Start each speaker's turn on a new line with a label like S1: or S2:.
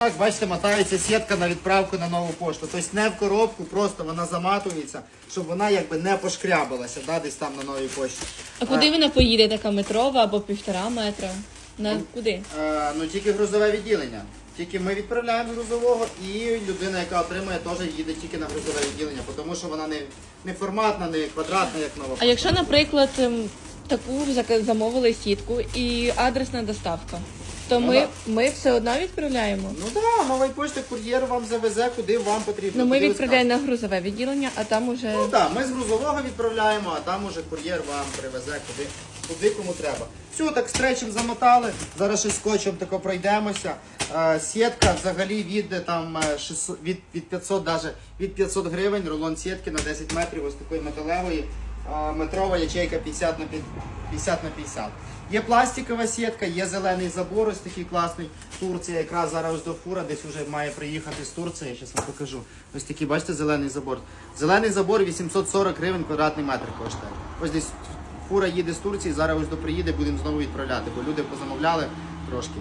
S1: Так, бачите, мотається сітка на відправку на нову пошту. Тобто не в коробку, просто вона заматується, щоб вона якби не пошкрябалася, да, десь там на новій пошті.
S2: А куди вона поїде, така метрова або півтора метра? На куди?
S1: Е, ну тільки грузове відділення. Тільки ми відправляємо грузового, і людина, яка отримує, теж їде тільки на грузове відділення, тому що вона не, не форматна, не квадратна, як нова.
S2: А якщо, наприклад, ем, таку замовили сітку і адресна доставка, то
S1: Ну
S2: ми,
S1: да.
S2: ми все одно відправляємо.
S1: Ну так, да, новий пошти кур'єр вам завезе, куди вам потрібно.
S2: Ну, ми
S1: куди ви
S2: відправляємо на грузове відділення, а там уже
S1: Ну так, ми з грузового відправляємо, а там уже кур'єр вам привезе куди, куди кому треба. Все, так стречем замотали. Зараз ще скотчем тако пройдемося. Е, сітка взагалі від е, там е, 600, від, від 500 даже, від 500 гривень, рулон сітки на 10 метрів, ось такої металевої. Метрова ячейка 50 на 50 50 на 50. Є пластикова сітка, є зелений забор, ось такий класний. Турція, якраз зараз до фура, десь вже має приїхати з Турції, я зараз вам покажу. Ось такий, бачите, зелений забор. Зелений забор 840 гривень квадратний метр коштує. Ось десь фура їде з Турції, зараз ось до приїде, будемо знову відправляти, бо люди позамовляли трошки.